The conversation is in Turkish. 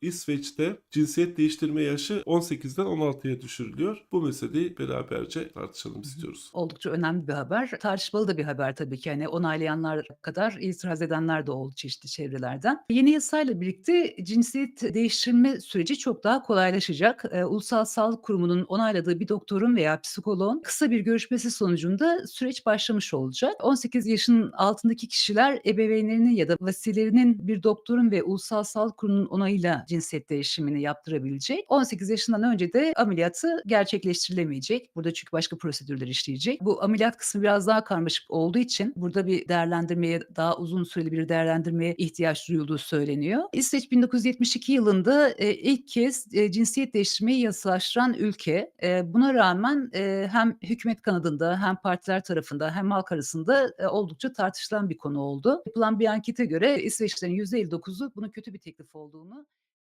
İsveç'te cinsiyet değiştirme yaşı 18'den 16'ya düşürülüyor. Bu meseleyi beraberce tartışalım istiyoruz. Oldukça önemli bir haber. Tartışmalı da bir haber tabii ki. Hani, onaylayanlar kadar itiraz edenler de oldu çeşitli çevrelerden. Yeni yasayla birlikte cinsiyet değiştirme süreci çok daha kolaylaşacak. Eee, Ulusal Sağlık Kurumu'nun onayladığı bir doktorun veya psikoloğun kısa bir görüşmesi sonucunda süreç başlamış olacak. 18 yaşının altındaki kişiler ebeveynlerinin ya da vasilerinin bir doktorun ve Ulusal Sağlık Kurumu'nun onayıyla cinsiyet değişimini yaptırabilecek. 18 yaşından önce de ameliyatı gerçekleştirilemeyecek. Burada çünkü başka prosedürler işleyecek. Bu ameliyat kısmı biraz daha karmaşık olduğu için burada bir değerlendirmeye, daha uzun süreli bir değerlendirmeye ihtiyaç duyulduğu söyleniyor. İsveç 1972 yılında, eee, ilk kez, eee, cinsiyet değiştirmeyi yasalaştıran ülke. Eee, buna rağmen, eee, hem hükümet kanadında hem partiler tarafında hem halk arasında, eee, oldukça tartışılan bir konu oldu. Yapılan bir ankete göre İsveçlilerin %59'u bunun kötü bir teklif olduğunu